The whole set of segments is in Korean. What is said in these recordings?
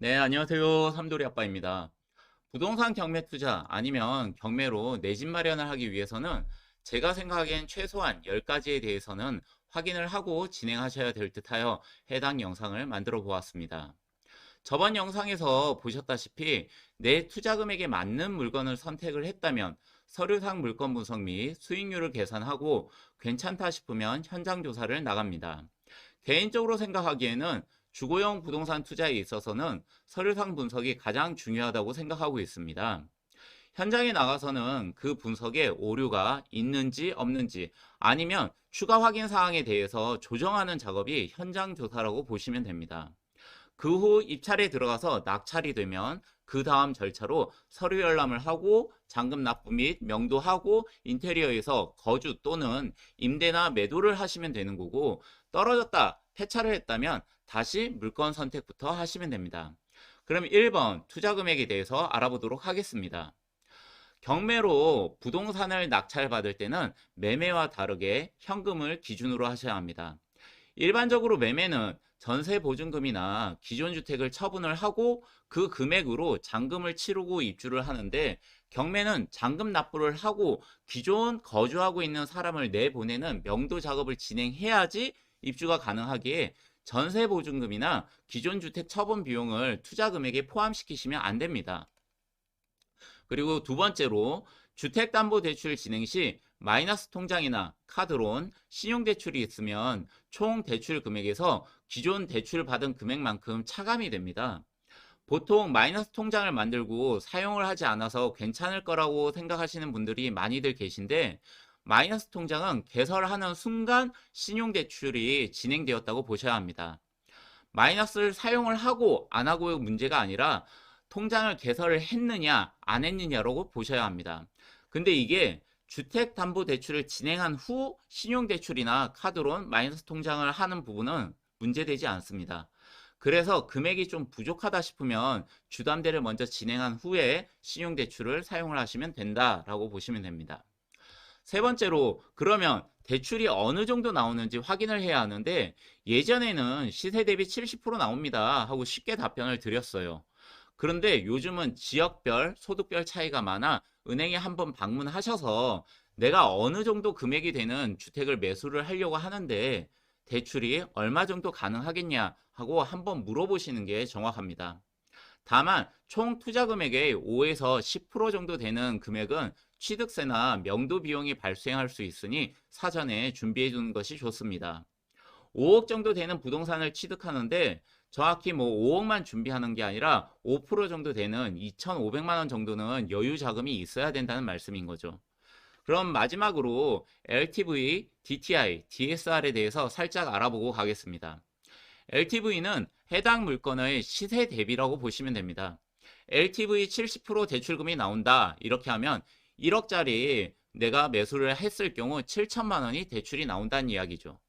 네, 안녕하세요. 삼돌이 아빠입니다. 부동산 경매 투자 아니면 경매로 내 집 마련을 하기 위해서는 제가 생각하기엔 최소한 10가지에 대해서는 확인을 하고 진행하셔야 될 듯하여 해당 영상을 만들어 보았습니다. 저번 영상에서 보셨다시피 내 투자 금액에 맞는 물건을 선택을 했다면 서류상 물건 분석 및 수익률을 계산하고 괜찮다 싶으면 현장 조사를 나갑니다. 개인적으로 생각하기에는 주거용 부동산 투자에 있어서는 서류상 분석이 가장 중요하다고 생각하고 있습니다. 현장에 나가서는 그 분석에 오류가 있는지 없는지 아니면 추가 확인 사항에 대해서 조정하는 작업이 현장 조사라고 보시면 됩니다. 그 후 입찰에 들어가서 낙찰이 되면 그 다음 절차로 서류 열람을 하고 잔금 납부 및 명도하고 인테리어에서 거주 또는 임대나 매도를 하시면 되는 거고 떨어졌다 폐차를 했다면 다시 물건 선택부터 하시면 됩니다. 그럼 1번 투자 금액에 대해서 알아보도록 하겠습니다. 경매로 부동산을 낙찰받을 때는 매매와 다르게 현금을 기준으로 하셔야 합니다. 일반적으로 매매는 전세 보증금이나 기존 주택을 처분을 하고 그 금액으로 잔금을 치르고 입주를 하는데 경매는 잔금 납부를 하고 기존 거주하고 있는 사람을 내보내는 명도 작업을 진행해야지 입주가 가능하기에 전세 보증금이나 기존 주택 처분 비용을 투자 금액에 포함시키시면 안 됩니다. 그리고 두 번째로 주택담보대출 진행 시 마이너스 통장이나 카드론, 신용대출이 있으면 총 대출 금액에서 기존 대출 받은 금액만큼 차감이 됩니다. 보통 마이너스 통장을 만들고 사용을 하지 않아서 괜찮을 거라고 생각하시는 분들이 많이들 계신데 마이너스 통장은 개설하는 순간 신용대출이 진행되었다고 보셔야 합니다. 마이너스를 사용을 하고 안 하고의 문제가 아니라 통장을 개설을 했느냐 안 했느냐라고 보셔야 합니다. 근데 이게 주택담보대출을 진행한 후 신용대출이나 카드론 마이너스 통장을 하는 부분은 문제되지 않습니다. 그래서 금액이 좀 부족하다 싶으면 주담대를 먼저 진행한 후에 신용대출을 사용을 하시면 된다라고 보시면 됩니다. 세 번째로 그러면 대출이 어느 정도 나오는지 확인을 해야 하는데 예전에는 시세 대비 70% 나옵니다 하고 쉽게 답변을 드렸어요. 그런데 요즘은 지역별, 소득별 차이가 많아 은행에 한번 방문하셔서 내가 어느 정도 금액이 되는 주택을 매수를 하려고 하는데 대출이 얼마 정도 가능하겠냐 하고 한번 물어보시는 게 정확합니다. 다만 총 투자 금액의 5에서 10% 정도 되는 금액은 취득세나 명도 비용이 발생할 수 있으니 사전에 준비해 두는 것이 좋습니다. 5억 정도 되는 부동산을 취득하는데 정확히 뭐 5억만 준비하는 게 아니라 5% 정도 되는 2,500만 원 정도는 여유 자금이 있어야 된다는 말씀인 거죠. 그럼 마지막으로 LTV, DTI, DSR에 대해서 살짝 알아보고 가겠습니다. LTV는 해당 물건의 시세 대비라고 보시면 됩니다. LTV 70% 대출금이 나온다. 이렇게 하면 1억짜리 내가 매수를 했을 경우 7천만 원이 대출이 나온다는 이야기죠.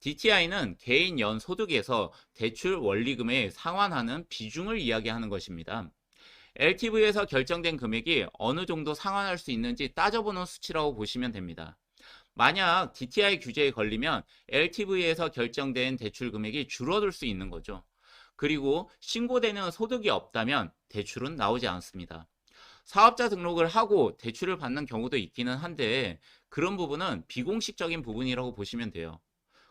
DTI는 개인 연 소득에서 대출 원리금에 상환하는 비중을 이야기하는 것입니다. LTV에서 결정된 금액이 어느 정도 상환할 수 있는지 따져보는 수치라고 보시면 됩니다. 만약 DTI 규제에 걸리면 LTV에서 결정된 대출 금액이 줄어들 수 있는 거죠. 그리고 신고되는 소득이 없다면 대출은 나오지 않습니다. 사업자 등록을 하고 대출을 받는 경우도 있기는 한데 그런 부분은 비공식적인 부분이라고 보시면 돼요.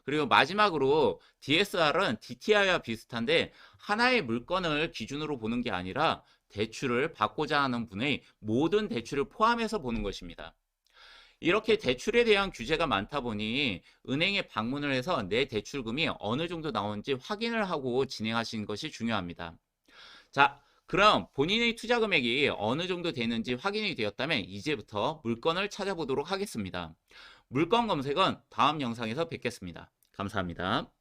그리고 마지막으로 DSR은 DTI와 비슷한데 하나의 물건을 기준으로 보는 게 아니라 대출을 받고자 하는 분의 모든 대출을 포함해서 보는 것입니다. 이렇게 대출에 대한 규제가 많다 보니 은행에 방문을 해서 내 대출금이 어느 정도 나오는지 확인을 하고 진행하시는 것이 중요합니다. 자, 그럼 본인의 투자 금액이 어느 정도 되는지 확인이 되었다면 이제부터 물건을 찾아보도록 하겠습니다. 물건 검색은 다음 영상에서 뵙겠습니다. 감사합니다.